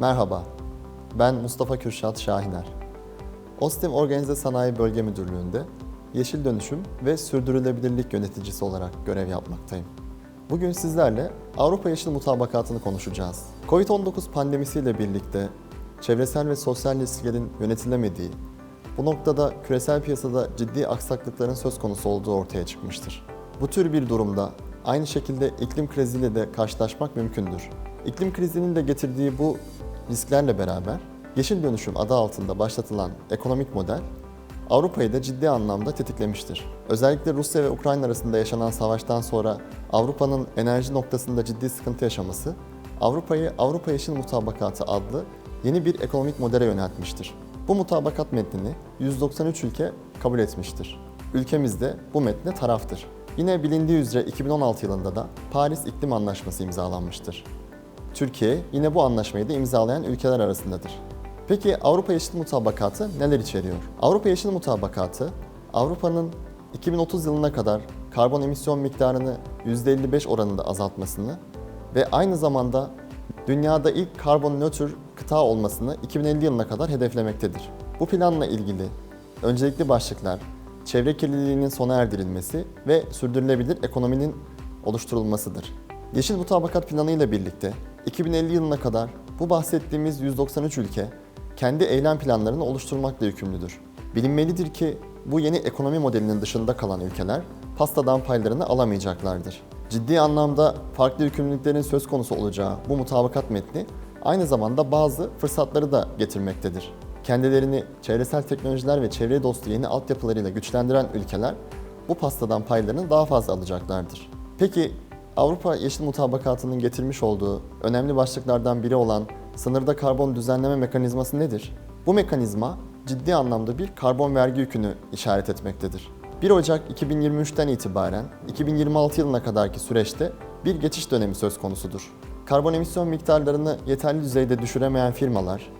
Merhaba, ben Mustafa Kürşat Şahiner. Ostim Organize Sanayi Bölge Müdürlüğü'nde Yeşil Dönüşüm ve Sürdürülebilirlik Yöneticisi olarak görev yapmaktayım. Bugün sizlerle Avrupa Yeşil Mutabakatı'nı konuşacağız. Covid-19 pandemisiyle birlikte çevresel ve sosyal risklerin yönetilemediği, bu noktada küresel piyasada ciddi aksaklıkların söz konusu olduğu ortaya çıkmıştır. Bu tür bir durumda aynı şekilde iklim kriziyle de karşılaşmak mümkündür. İklim krizinin de getirdiği bu risklerle beraber Yeşil Dönüşüm adı altında başlatılan ekonomik model Avrupa'yı da ciddi anlamda tetiklemiştir. Özellikle Rusya ve Ukrayna arasında yaşanan savaştan sonra Avrupa'nın enerji noktasında ciddi sıkıntı yaşaması, Avrupa'yı Avrupa Yeşil Mutabakatı adlı yeni bir ekonomik modele yöneltmiştir. Bu mutabakat metnini 193 ülke kabul etmiştir. Ülkemiz de bu metne taraftır. Yine bilindiği üzere 2016 yılında da Paris İklim Anlaşması imzalanmıştır. Türkiye yine bu anlaşmayı da imzalayan ülkeler arasındadır. Peki Avrupa Yeşil Mutabakatı neler içeriyor? Avrupa Yeşil Mutabakatı, Avrupa'nın 2030 yılına kadar karbon emisyon miktarını %55 oranında azaltmasını ve aynı zamanda dünyada ilk karbon nötr kıta olmasını 2050 yılına kadar hedeflemektedir. Bu planla ilgili öncelikli başlıklar çevre kirliliğinin sona erdirilmesi ve sürdürülebilir ekonominin oluşturulmasıdır. Yeşil Mutabakat Planı ile birlikte 2050 yılına kadar bu bahsettiğimiz 193 ülke kendi eylem planlarını oluşturmakla yükümlüdür. Bilinmelidir ki bu yeni ekonomi modelinin dışında kalan ülkeler pastadan paylarını alamayacaklardır. Ciddi anlamda farklı yükümlülüklerin söz konusu olacağı bu mutabakat metni aynı zamanda bazı fırsatları da getirmektedir. Kendilerini çevresel teknolojiler ve çevre dostu yeni altyapılarıyla güçlendiren ülkeler bu pastadan paylarını daha fazla alacaklardır. Peki Avrupa Yeşil Mutabakatı'nın getirmiş olduğu önemli başlıklardan biri olan sınırda karbon düzenleme mekanizması nedir? Bu mekanizma ciddi anlamda bir karbon vergi yükünü işaret etmektedir. 1 Ocak 2023'ten itibaren 2026 yılına kadarki süreçte bir geçiş dönemi söz konusudur. Karbon emisyon miktarlarını yeterli düzeyde düşüremeyen firmalar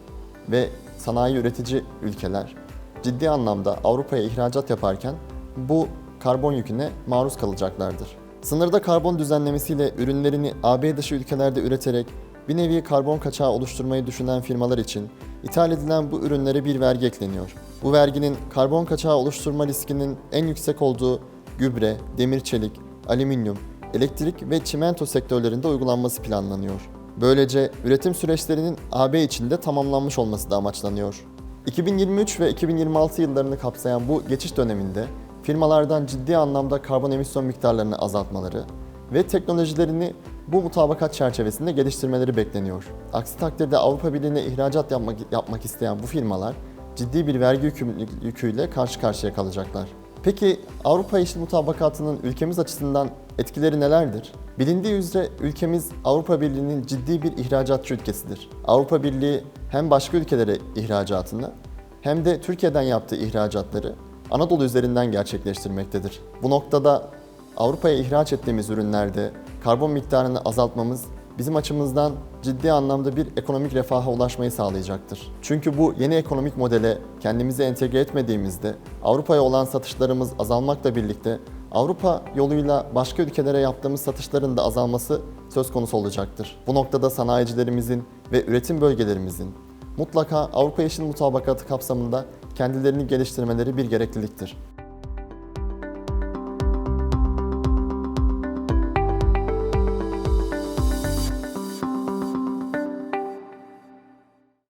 ve sanayi üretici ülkeler ciddi anlamda Avrupa'ya ihracat yaparken bu karbon yüküne maruz kalacaklardır. Sınırda karbon düzenlemesiyle ürünlerini AB dışı ülkelerde üreterek bir nevi karbon kaçağı oluşturmayı düşünen firmalar için ithal edilen bu ürünlere bir vergi ekleniyor. Bu verginin karbon kaçağı oluşturma riskinin en yüksek olduğu gübre, demir çelik, alüminyum, elektrik ve çimento sektörlerinde uygulanması planlanıyor. Böylece üretim süreçlerinin AB içinde tamamlanmış olması da amaçlanıyor. 2023 ve 2026 yıllarını kapsayan bu geçiş döneminde firmalardan ciddi anlamda karbon emisyon miktarlarını azaltmaları ve teknolojilerini bu mutabakat çerçevesinde geliştirmeleri bekleniyor. Aksi takdirde Avrupa Birliği'ne ihracat yapmak, yapmak isteyen bu firmalar ciddi bir vergi yükümlülük- yüküyle karşı karşıya kalacaklar. Peki Avrupa Yeşil Mutabakatı'nın ülkemiz açısından etkileri nelerdir? Bilindiği üzere ülkemiz Avrupa Birliği'nin ciddi bir ihracatçı ülkesidir. Avrupa Birliği hem başka ülkelere ihracatını hem de Türkiye'den yaptığı ihracatları Anadolu üzerinden gerçekleştirmektedir. Bu noktada Avrupa'ya ihraç ettiğimiz ürünlerde karbon miktarını azaltmamız bizim açımızdan ciddi anlamda bir ekonomik refaha ulaşmayı sağlayacaktır. Çünkü bu yeni ekonomik modele kendimizi entegre etmediğimizde Avrupa'ya olan satışlarımız azalmakla birlikte Avrupa yoluyla başka ülkelere yaptığımız satışların da azalması söz konusu olacaktır. Bu noktada sanayicilerimizin ve üretim bölgelerimizin mutlaka Avrupa Yeşil Mutabakatı kapsamında kendilerini geliştirmeleri bir gerekliliktir.